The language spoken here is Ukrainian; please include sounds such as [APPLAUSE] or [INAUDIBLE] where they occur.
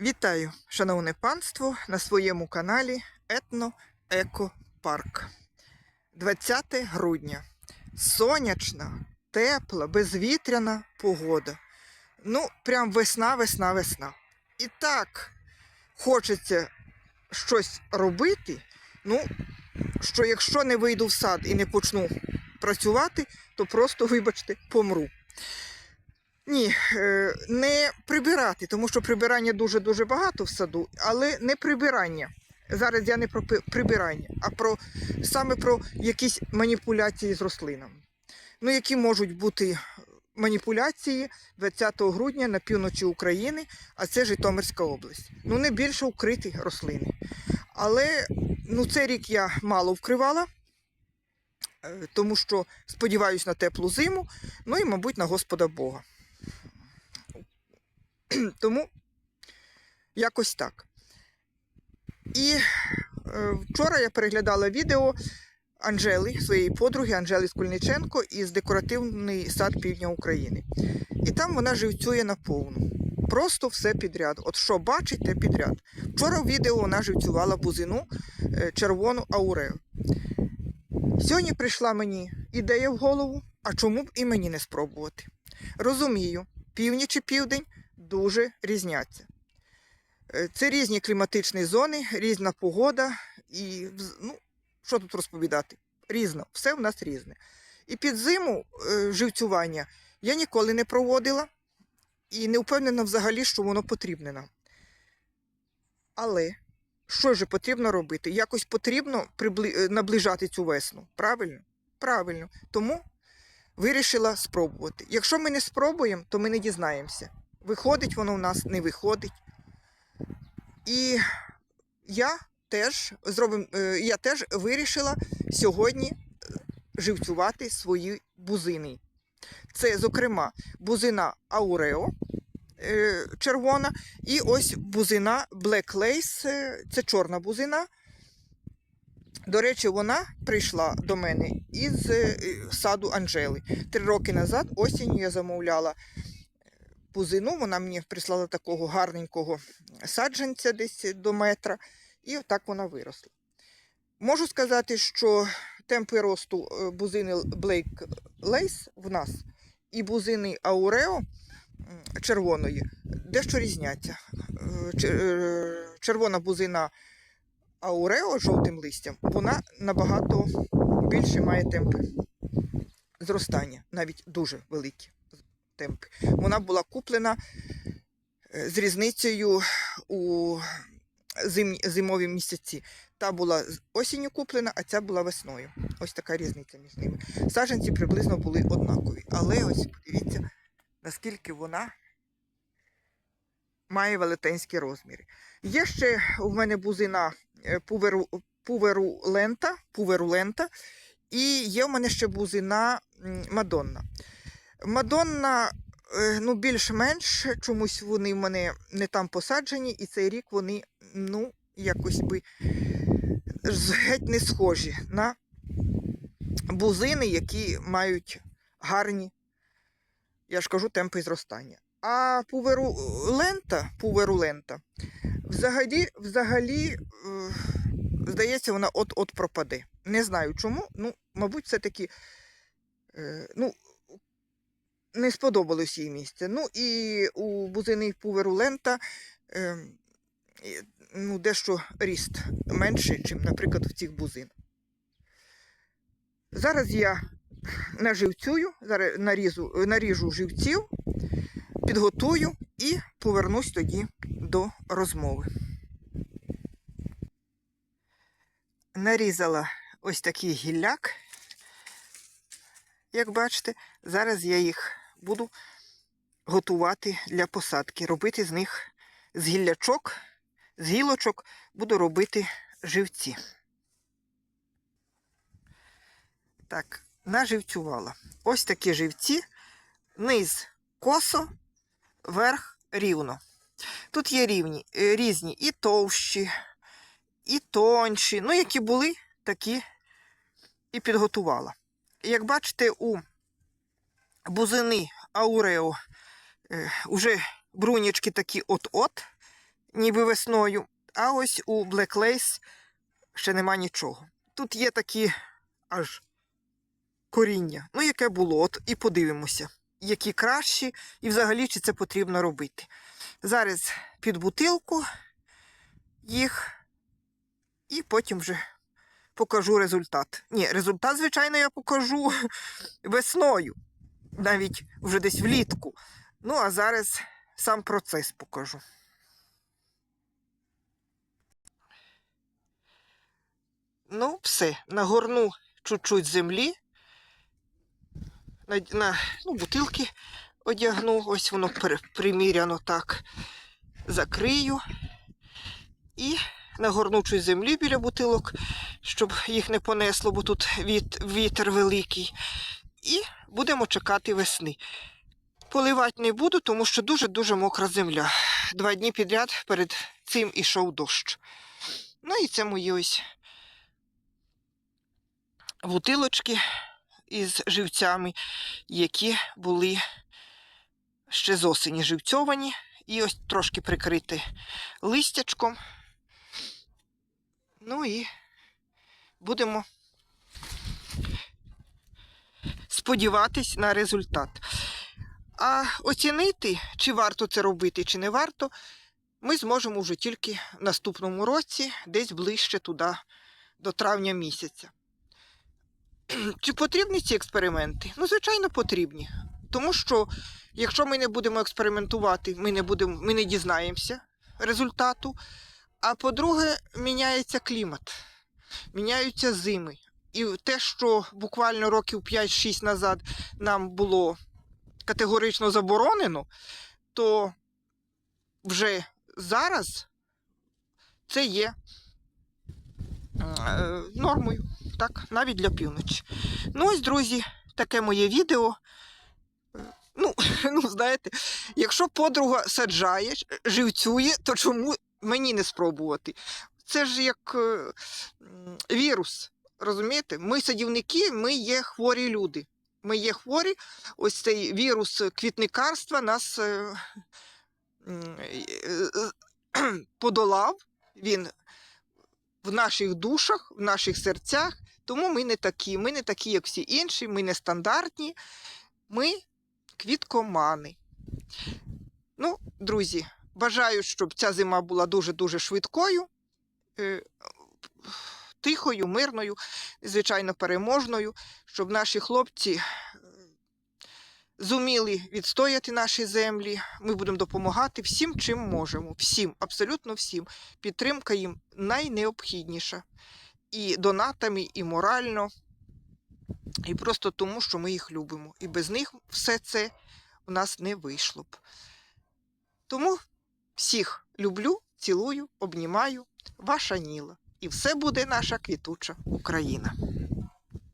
Вітаю, шановне панство, на своєму каналі Етно Еко Парк. 20 грудня. Сонячна, тепла, безвітряна погода. Ну, прям весна, весна, весна. І так хочеться щось робити. Ну, що якщо не вийду в сад і не почну працювати, то просто, вибачте, помру. Ні, е, не прибирати, тому що прибирання дуже-дуже багато в саду, але не прибирання. Зараз я не про прибирання, а про саме про якісь маніпуляції з рослинами. Ну, які можуть бути маніпуляції 20 грудня на півночі України, а це Житомирська область. Ну, не більше укриті рослини. Але ну, цей рік я мало вкривала, е, тому що сподіваюся на теплу зиму, ну і, мабуть, на Господа Бога. [CLEARS THROAT] Тому якось так. І е, вчора я переглядала відео Анжели, своєї подруги Анжели Скульниченко із декоративний сад Півдня України. І там вона живцює наповну. Просто все підряд. От що бачить, те підряд. Вчора в відео вона живцювала бузину е, червону аурею. Сьогодні прийшла мені ідея в голову, а чому б і мені не спробувати. Розумію, північ і південь дуже різняться. Е, Це різні кліматичні зони, різна погода і ну, що тут розповідати? Різно, все в нас різне. І під зиму е, живцювання я ніколи не проводила і не впевнена взагалі, що воно потрібне нам. Але що ж потрібно робити? Якось потрібно прибли... е, наближати цю весну. Правильно? Правильно. Тому вирішила спробувати. Якщо ми не спробуємо, то ми не дізнаємося. Виходить воно в нас, не виходить. І я теж зробим, е, я теж вирішила сьогодні е, живцювати свої бузини. Це, зокрема, бузина Аурео е, червона, і ось бузина Black Lace, це чорна бузина. До речі, вона прийшла до мене із саду Анжели. Три роки назад осінню я замовляла бузину. Вона мені прислала такого гарненького саджанця десь до метра, і отак вона виросла. Можу сказати, що темпи росту е, бузини Blake Lace в нас і бузини Аурео червоної дещо різняться. Е, е, Червона бузина Аурео жовтим листям, вона набагато більше має темпи зростання, навіть дуже великі темпи. Вона була куплена е, з різницею у зим... зимові місяці. Та була осінню куплена, а ця була весною. Ось така різниця між ними. Саджанці приблизно були однакові. Але ось подивіться, наскільки вона має велетенські розміри. Є ще в мене бузина е, пуверу, пуверу лента, пуверу лента, і є в мене ще бузина Мадонна. Мадонна, е, ну, більш-менш чомусь вони в мене не там посаджені, і цей рік вони, ну, якось би геть не схожі на бузини, які мають гарні, я ж кажу, темпи зростання. А пуверу лента, пуверу лента, взагалі, взагалі, е, здається, вона от-от пропаде. Не знаю чому. Ну, мабуть, все-таки, е, ну, не сподобалось їй місце. Ну і у бузини пуверу лента е, ну, дещо ріст менший, ніж, наприклад, в цих бузин. Зараз я наживцюю, зараз нарізу, наріжу живців, підготую і повернусь тоді до розмови. Нарізала ось такий гілляк. Як бачите, зараз я їх буду готувати для посадки. Робити з них з гіллячок, з гілочок буду робити живці. Так, наживцювала. Ось такі живці, низ косо, верх рівно. Тут є рівні, е, різні і товщі, і тонші. Ну, які були, такі і підготувала. Як бачите, у бузини Аурео е, уже брунячки такі от-от. ніби весною. А ось у Black Lace ще нема нічого. Тут є такі аж коріння. Ну, яке було, от і подивимося, які кращі, і взагалі чи це потрібно робити. Зараз під бутилку їх, і потім вже покажу результат. Ні, результат, звичайно, я покажу [LAUGHS] весною, навіть вже десь влітку. Ну, а зараз сам процес покажу. Ну, все, нагорну чуть-чуть землі. На, на ну, бутилки одягну, ось воно приміряно так. Закрию і нагорну чуть землі біля бутилок, щоб їх не понесло, бо тут віт, вітер великий. І будемо чекати весни. Поливати не буду, тому що дуже-дуже мокра земля. Два дні підряд перед цим ішов дощ. Ну і це мої ось бутилочки із живцями, які були ще з осені живцьовані. І ось трошки прикрити листячком. Ну і будемо сподіватись на результат. А оцінити, чи варто це робити, чи не варто, ми зможемо вже тільки в наступному році, десь ближче туди, до травня місяця. Чи потрібні ці експерименти? Ну, звичайно, потрібні. Тому що, якщо ми не будемо експериментувати, ми не, будемо, ми не дізнаємося результату. А по-друге, міняється клімат, міняються зими. І те, що буквально років 5-6 назад нам було категорично заборонено, то вже зараз це є е, нормою, так, навіть для півночі. Ну ось, друзі, таке моє відео. Ну, [LAUGHS] ну, знаєте, якщо подруга саджає, живцює, то чому мені не спробувати? Це ж як е, вірус. Розумієте? Ми садівники, ми є хворі люди. Ми є хворі. Ось цей вірус квітникарства нас е, е, е, подолав. Він в наших душах, в наших серцях. Тому ми не такі. Ми не такі, як всі інші, ми не стандартні. Ми квіткомани. Ну, друзі, бажаю, щоб ця зима була дуже-дуже швидкою, тихою, мирною, звичайно, переможною, щоб наші хлопці е, зуміли відстояти наші землі. Ми будемо допомагати всім, чим можемо. Всім, абсолютно всім. Підтримка їм найнеобхідніша. І донатами, і морально, і просто тому, що ми їх любимо. І без них все це у нас не вийшло б. Тому всіх люблю, цілую, обнімаю. Ваша Ніла. І все буде наша квітуча Україна.